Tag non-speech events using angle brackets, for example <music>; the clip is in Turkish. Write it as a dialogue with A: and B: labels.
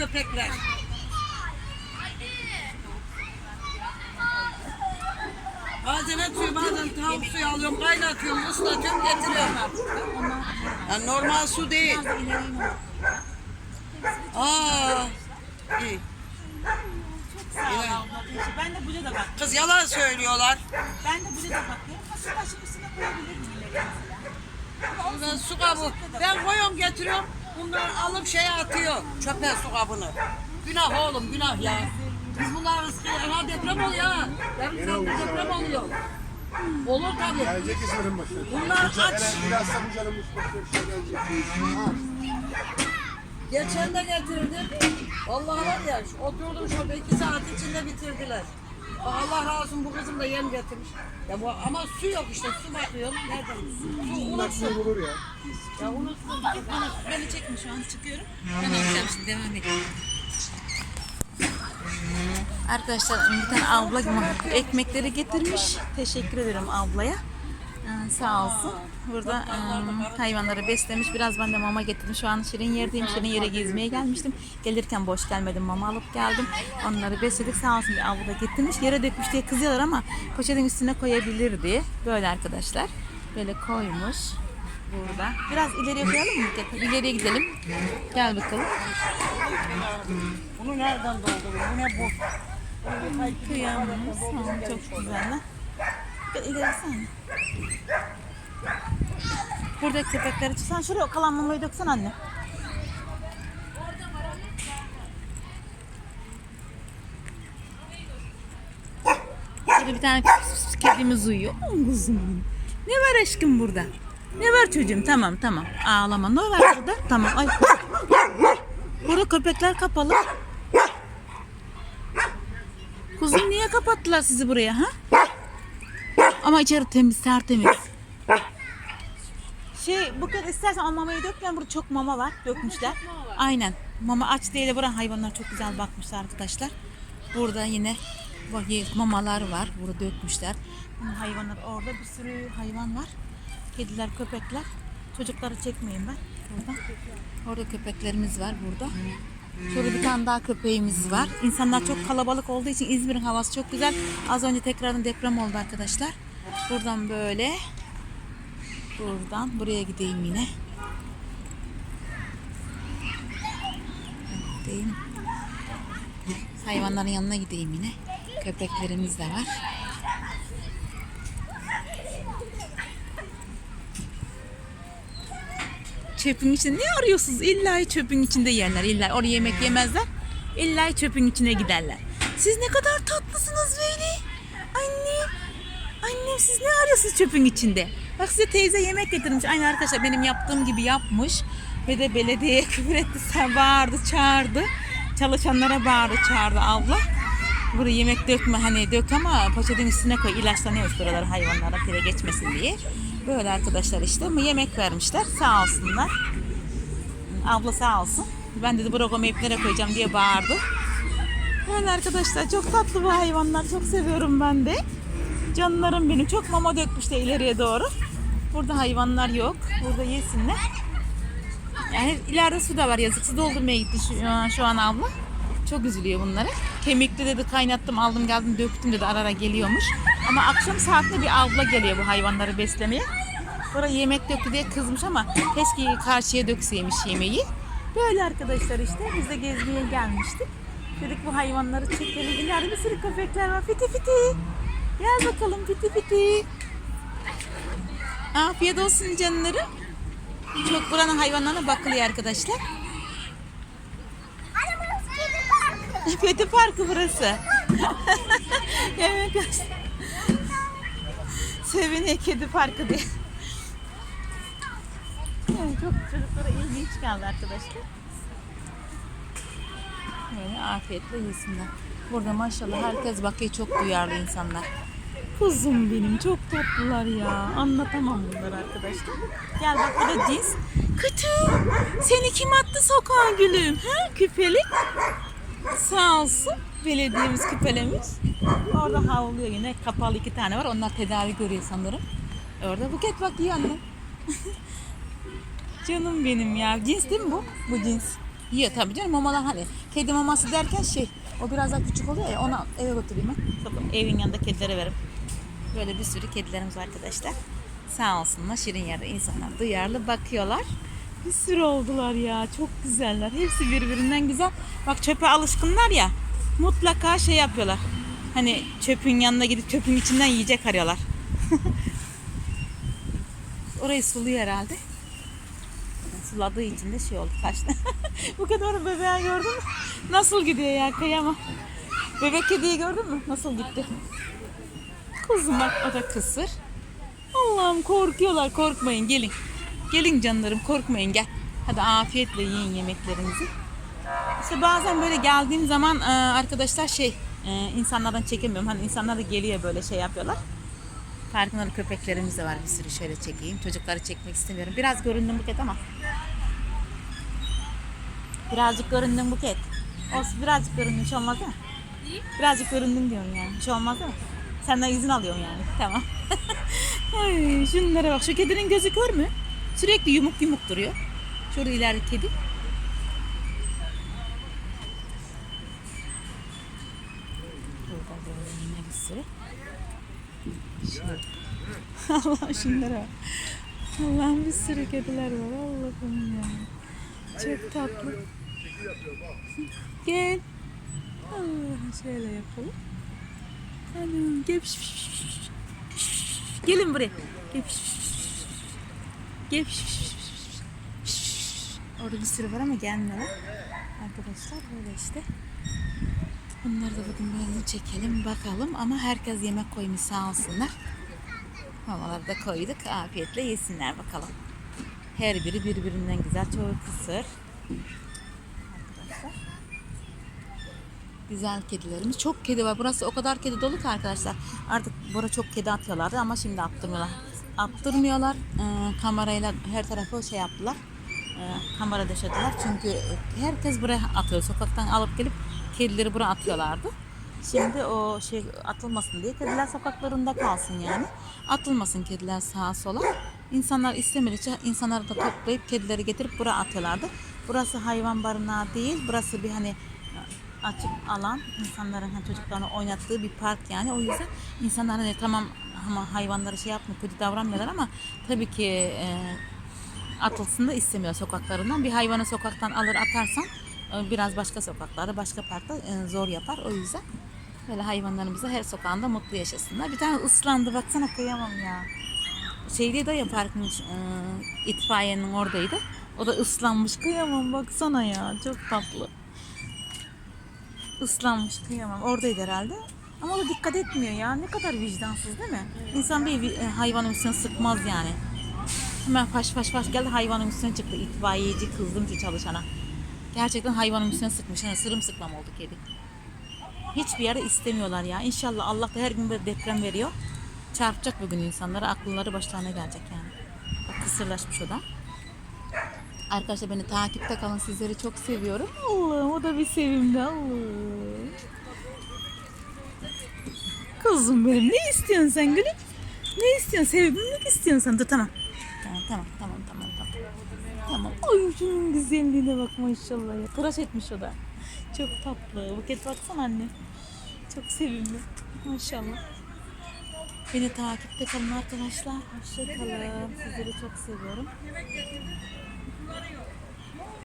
A: köpekler. Bazen atıyor, bazen tavuk suyu alıyorum, kaynatıyorum, ıslatıyorum, getiriyorum. Yani normal su değil. Aa, iyi.
B: Ben de buraya da bak.
A: Kız yalan söylüyorlar.
B: Ben de buraya da bakıyorum. Başın üstüne koyabilir miyim?
A: Su kabı. Ben koyuyorum getiriyorum. Bunlar alıp şeye atıyor. Çöpe su kabını. Günah oğlum günah ya. Biz bunlar ıskıyor. Ha deprem oluyor ha. Yarın saatte deprem oluyor. Olur tabii.
C: Gelecek İzmir'in başı.
A: Bunlar aç.
C: Biraz da bu bakıyor. Şey gelecek.
A: Geçen de getirdim. Vallahi var ya oturdum şurada iki saat içinde bitirdiler. Allah razı olsun bu kızım da yem getirmiş. Ya bu, ama su yok işte su bakıyorum. Nereden? Su unuttum.
C: bulur ya?
A: Ya unuttum.
B: Bana, beni çekme şu an çıkıyorum. Ben alacağım şimdi devam edeyim. Arkadaşlar bir tane abla ekmekleri getirmiş. Teşekkür ederim ablaya. Ee, sağ olsun. Burada e, hayvanları beslemiş. Biraz ben de mama getirdim. Şu an Şirin yerdeyim. Şirin yere gezmeye gelmiştim. Gelirken boş gelmedim. Mama alıp geldim. Onları besledik. Sağ olsun bir abla gitirmiş. Yere dökmüş diye kızıyorlar ama poşetin üstüne koyabilirdi. Böyle arkadaşlar. Böyle koymuş. Burada. Biraz ileriye koyalım mı? İleriye gidelim. Gel bakalım.
A: Bunu nereden doldurur? Bu ne bu?
B: Kıyamız. Tamam, çok güzel. Gel ileri sen. Burada köpekleri sen şuraya kalan mamayı döksen anne. Burada bir tane kedimiz uyuyor. Kuzum. Ne var aşkım burada? Ne var çocuğum? Tamam tamam. Ağlama. Ne var burada? Tamam. Ay. Burada köpekler kapalı. Kuzum niye kapattılar sizi buraya ha? Ama içeri temiz, tertemiz. Şey bu kez istersen al mamayı dök. Burada çok mama var. Dökmüşler. Aynen. Mama aç değil de buran hayvanlar çok güzel bakmışlar arkadaşlar. Burada yine bak mamalar var. Burada dökmüşler. Bunun hayvanlar orada bir sürü hayvan var. Kediler, köpekler. Çocukları çekmeyin ben. Burada. Orada köpeklerimiz var burada. Şurada bir tane daha köpeğimiz var. İnsanlar çok kalabalık olduğu için İzmir'in havası çok güzel. Az önce tekrardan deprem oldu arkadaşlar. Buradan böyle. Buradan buraya gideyim yine. Gideyim. Hayvanların yanına gideyim yine. Köpeklerimiz de var. Çöpün içinde ne arıyorsunuz? İlla çöpün içinde yerler. İlla oraya yemek yemezler. İlla çöpün içine giderler. Siz ne kadar tatlısınız siz ne arıyorsunuz çöpün içinde? Bak size teyze yemek getirmiş. Aynı arkadaşlar benim yaptığım gibi yapmış. Ve de belediyeye <laughs> küfür etti. Sen bağırdı, çağırdı. Çalışanlara bağırdı, çağırdı abla. Buraya yemek dökme hani dök ama poşetin üstüne koy ilaçlanıyor buralar hayvanlara pire geçmesin diye. Böyle arkadaşlar işte ama yemek vermişler sağ olsunlar. Abla sağ olsun. Ben dedi brokoli iplere koyacağım diye bağırdı. Böyle arkadaşlar çok tatlı bu hayvanlar. Çok seviyorum ben de. Canlarım benim. Çok mama dökmüş de ileriye doğru. Burada hayvanlar yok. Burada yesinler. Yani ileride su da var yazık. Su doldurmaya gitti şu, an- şu an abla. Çok üzülüyor bunlara. Kemikli dedi kaynattım aldım geldim döktüm dedi ara ara geliyormuş. Ama akşam saatte bir abla geliyor bu hayvanları beslemeye. Buraya yemek döktü diye kızmış ama keşke karşıya dökseymiş yemeği. Böyle arkadaşlar işte biz de gezmeye gelmiştik. Dedik bu hayvanları çekelim. İleride bir sürü köpekler var. Fiti fiti. Gel bakalım fiti fiti. Afiyet olsun canlarım. Çok buranın hayvanlarına bakılıyor arkadaşlar. Kedi parkı burası. <laughs> evet. Seviniyor kedi parkı diye. Evet, çok çocuklara ilginç geldi arkadaşlar. Böyle afiyetle yesinler. Burada maşallah herkes bakıyor çok duyarlı insanlar. Kuzum benim çok tatlılar ya. Anlatamam bunları arkadaşlar. Gel bak bu da cins. Kıtı. Seni kim attı sokağa gülüm? Ha küpelik. Sağ olsun belediyemiz küpelemiz. Orada havlıyor yine kapalı iki tane var. Onlar tedavi görüyor sanırım. Orada buket bakıyor anne. <laughs> Canım benim ya. Cins değil mi bu? Bu cins. Yiyor tabii canım mamalar hani kedi maması derken şey o biraz daha küçük oluyor ya ona eve götüreyim ben. Tabii evin yanında kedilere veririm. Böyle bir sürü kedilerimiz arkadaşlar. Sağ olsunlar şirin yerde insanlar duyarlı bakıyorlar. Bir sürü oldular ya çok güzeller. Hepsi birbirinden güzel. Bak çöpe alışkınlar ya mutlaka şey yapıyorlar. Hani çöpün yanına gidip çöpün içinden yiyecek arıyorlar. <laughs> Orayı suluyor herhalde. Suladığı için de şey oldu kaçtı. <laughs> Bu kadar bebeği gördün mü? Nasıl gidiyor ya kıyamam. Bebek kediyi gördün mü? Nasıl gitti? Kuzum bak o da kısır. Allah'ım korkuyorlar korkmayın gelin. Gelin canlarım korkmayın gel. Hadi afiyetle yiyin yemeklerinizi. İşte bazen böyle geldiğim zaman e, arkadaşlar şey e, insanlardan çekemiyorum. Hani insanlar da geliyor böyle şey yapıyorlar. Farkındalı köpeklerimiz de var bir sürü şöyle çekeyim. Çocukları çekmek istemiyorum. Biraz göründüm buket ama. Birazcık göründüm buket. Olsun birazcık göründüm hiç olmaz değil? Birazcık göründüm diyorum yani. Hiç olmaz değil? Senden izin alıyorum yani. Tamam. <laughs> Ay şunlara bak. Şu kedinin gözü kör mü? Sürekli yumuk yumuk duruyor. Şurada ileride kedi. Burada. Allah şunlara. Allah'ım bir sürü kediler var. Allah'ım ya. Çok tatlı. Gel. Allah şöyle yapalım. Anam gel. Gelin buraya. Gel. Gel. Orada bir sürü var ama gelmiyorlar. Arkadaşlar böyle işte. Bunları da bugün böyle çekelim bakalım ama herkes yemek koymuş sağ olsunlar. Mamaları da koyduk afiyetle yesinler bakalım. Her biri birbirinden güzel çoğu kısır. Arkadaşlar. Güzel kedilerimiz. Çok kedi var. Burası o kadar kedi dolu ki arkadaşlar. Artık buraya çok kedi atıyorlardı ama şimdi attırmıyorlar. Attırmıyorlar. Ee, kamerayla her tarafı şey yaptılar. Ee, kamera döşediler. Çünkü herkes buraya atıyor. Sokaktan alıp gelip kedileri buraya atıyorlardı. Şimdi o şey atılmasın diye kediler sokaklarında kalsın yani. Atılmasın kediler sağa sola. İnsanlar istemedikçe insanları da toplayıp kedileri getirip buraya atıyorlardı. Burası hayvan barınağı değil. Burası bir hani açık alan. insanların hani çocuklarını oynattığı bir park yani. O yüzden insanlar hani tamam ama hayvanları şey yapmıyor, kötü davranmıyorlar ama tabii ki e, atılsın da istemiyor sokaklarından. Bir hayvanı sokaktan alır atarsan e, biraz başka sokaklarda, başka parkta e, zor yapar. O yüzden böyle hayvanlarımızı her sokağında mutlu yaşasınlar. Bir tane ıslandı baksana kıyamam ya. Şeyde de ya parkın e, itfaiyenin oradaydı. O da ıslanmış kıyamam baksana ya çok tatlı. Islanmış kıyamam oradaydı herhalde. Ama o da dikkat etmiyor ya. Ne kadar vicdansız değil mi? İnsan bir e, hayvanın üstüne sıkmaz yani. Hemen faş faş faş geldi hayvanın üstüne çıktı. İtfaiyeci kızdım şu çalışana. Gerçekten hayvanın üstüne sıkmış. Yani sırımsıklam oldu kedi. Hiçbir yere istemiyorlar ya. İnşallah Allah da her gün böyle deprem veriyor. Çarpacak bugün insanlara. Akılları başlarına gelecek yani. Bak kısırlaşmış o da. Arkadaşlar beni takipte kalın. Sizleri çok seviyorum. Allah'ım o da bir sevimli. Allah'ım. Kızım benim ne istiyorsun sen gülüm? Ne istiyorsun? Sevimlilik istiyorsun sen. Dur tamam. Tamam tamam tamam tamam tamam. Ay şunun güzelliğine bak maşallah ya. Tıraş etmiş o da. Çok tatlı. Buket baksana anne. Çok sevimli. Maşallah. Beni takipte kalın arkadaşlar. Hoşça kalın. Sizleri çok seviyorum.